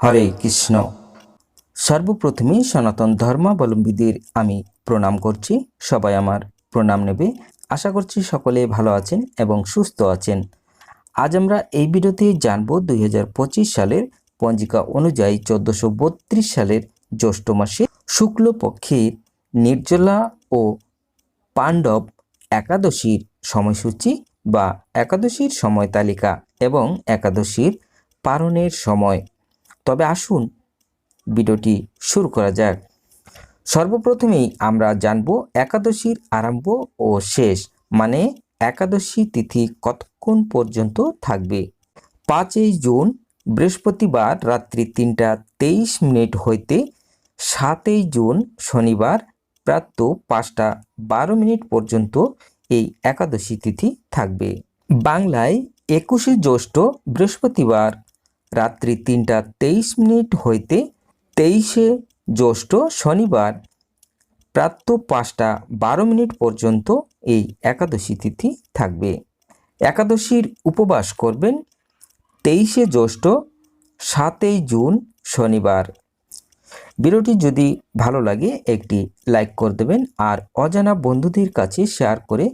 হরে কৃষ্ণ। সর্বপ্রথমে সনাতন ধর্মাবলম্বীদের আমি প্রণাম করছি। সবাই আমার প্রণাম নেবে। আশা করছি সকলে ভালো আছেন এবং সুস্থ আছেন। আজ আমরা এই ভিডিওতে জানব দুই হাজার পঁচিশ সালের পঞ্জিকা অনুযায়ী চোদ্দোশো সালের জ্যৈষ্ঠ মাসে শুক্লপক্ষের নির্জলা ও পাণ্ডব একাদশীর সময়সূচি বা একাদশীর সময় তালিকা এবং একাদশীর পালনের সময়। তবে আসুন ভিডিওটি শুরু করা যাক। সর্বপ্রথমেই আমরা জানব একাদশীর আরম্ভ ও শেষ মানে একাদশী তিথি কতক্ষণ পর্যন্ত থাকবে? পাঁচই জুন, বৃহস্পতিবার রাত্রি তিনটা তেইশ মিনিট হইতে সাতই জুন শনিবার প্রাত্য পাঁচটা বারো মিনিট পর্যন্ত এই একাদশী তিথি থাকবে। বাংলায় একুশে জ্যৈষ্ঠ বৃহস্পতিবার রাত্রি তিনটা তেইশ মিনিট হইতে তেইশে জ্যৈষ্ঠ শনিবার প্রাপ্ত পাঁচটা বারো মিনিট পর্যন্ত এই একাদশী তিথি থাকবে। একাদশীর উপবাস করবেন তেইশে জ্যৈষ্ঠ সাতই জুন শনিবার। ভিডিওটি যদি ভালো লাগে, একটি লাইক করে দেবেন আর অজানা বন্ধুদের কাছে শেয়ার করে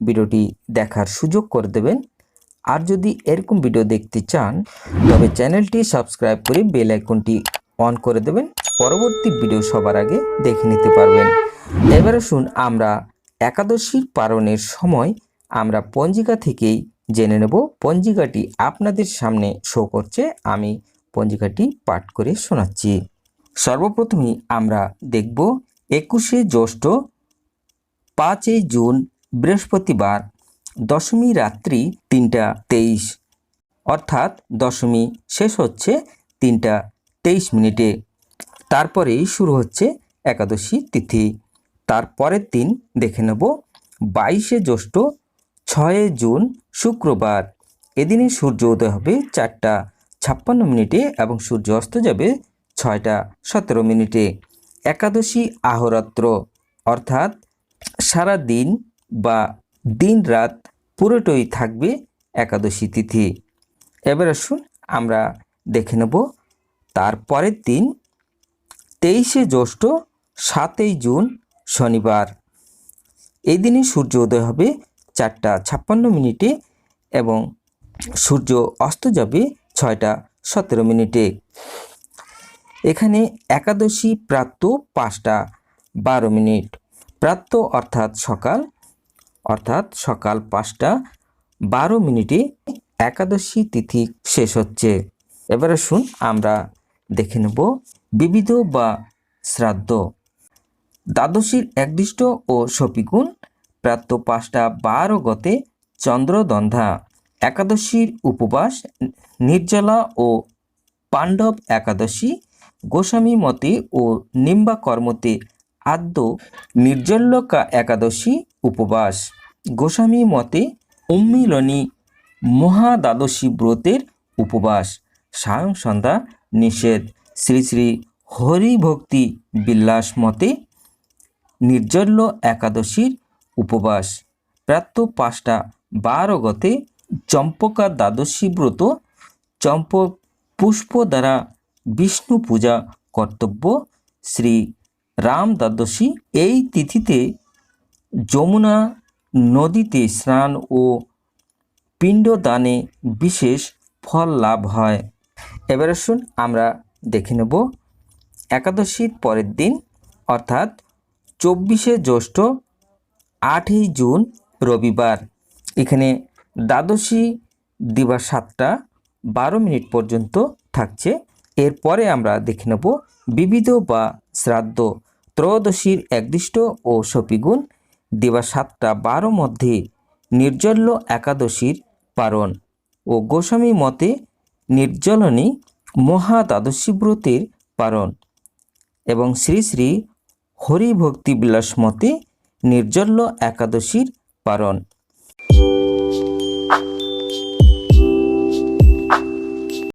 ভিডিওটি দেখার সুযোগ করে দেবেন। আর যদি এরকম ভিডিও দেখতে চান, তবে চ্যানেলটি সাবস্ক্রাইব করে বেল আইকনটি অন করে দেবেন। পরবর্তী ভিডিও সবার আগে দেখে নিতে পারবেন। এবারে শুন আমরা একাদশীর পালনের সময় আমরা পঞ্জিকা থেকেই জেনে নেব। পঞ্জিকাটি আপনাদের সামনে শো করছে। আমি পঞ্জিকাটি পাঠ করে শোনাচ্ছি। সর্বপ্রথমেই আমরা দেখব একুশে জ্যৈষ্ঠ, পাঁচই জুন, বৃহস্পতিবার, দশমী রাত্রি, তিনটা তেইশ। অর্থাৎ দশমী শেষ হচ্ছে তিনটা তেইশ মিনিটে। তারপরেই শুরু হচ্ছে একাদশী তিথি। তার পরের দিন দেখে নেব বাইশে জ্যৈষ্ঠ, ছয় জুন, শুক্রবার। এদিনে সূর্য উদয় হবে চারটা ছাপ্পান্ন মিনিটে এবং সূর্য অস্ত যাবে ছয়টা সতেরো মিনিটে। একাদশী আহরাত্র, অর্থাৎ সারা দিন বা দিন রাত পুরোটাই থাকবে একাদশী তিথি। এবার আসুন আমরা দেখে নেব, তার পরের দিন তেইশে জ্যৈষ্ঠ, সাতই জুন, শনিবার। এই দিনে সূর্য উদয় হবে চারটা ছাপ্পান্ন মিনিটে এবং সূর্য অস্ত যাবে ছয়টা সতেরো মিনিটে। এখানে একাদশী প্রাপ্ত পাঁচটা বারো মিনিট। প্রাপ্ত অর্থাৎ সকাল অর্থাৎ সকাল পাঁচটা, বারো মিনিটে একাদশী তিথি শেষ হচ্ছে। এবারে শুন আমরা দেখে নেব বিবিধ বা শ্রাদ্ধ। দ্বাদশীর একদিষ্ট ও সপিগুণ প্রাপ্ত পাঁচটা বারো গতে চন্দ্রদন্ধা একাদশীর উপবাস, নির্জলা ও পাণ্ডব একাদশী গোস্বামী মতে ও নিম্বা কর্মতে আদ্য নির্জল্যকা একাদশী উপবাস। গোস্বামী মতে উম্মিলনী মহাদ্বাদশী ব্রতের উপবাস। সায়ং সন্ধ্যা নিষেধ। শ্রী শ্রী হরিভক্তি বিলাস মতে নির্জল্য একাদশীর উপবাস। প্রাপ্ত পাঁচটা বারো গতে চম্পকা দ্বাদশী ব্রত চম্পক পুষ্প দ্বারা বিষ্ণু পূজা কর্তব্য শ্রী রাম দ্বাদশী। এই তিথিতে যমুনা নদীতে স্নান ও পিণ্ডদানে বিশেষ ফল লাভ হয়। এবার আসুন আমরা দেখে নেব একাদশীর পরের দিন, অর্থাৎ চব্বিশে জ্যৈষ্ঠ, আটই জুন, রবিবার। এখানে দ্বাদশী দিবা সাতটা বারো মিনিট পর্যন্ত থাকছে। এরপরে আমরা দেখে নেব বিবিধ বা শ্রাদ্ধ। ত্রয়োদশীর একদিষ্ট ও সপিগুণ দিবা সাতটা বারো মধ্যে নির্জল্য একাদশীর পারণ ও গোস্বামী মতে নির্জলনী মহা দ্বাদশী ব্রতের পারণ এবং শ্রী শ্রী হরিভক্তি বিলাস মতে নির্জল্য একাদশীর পারণ।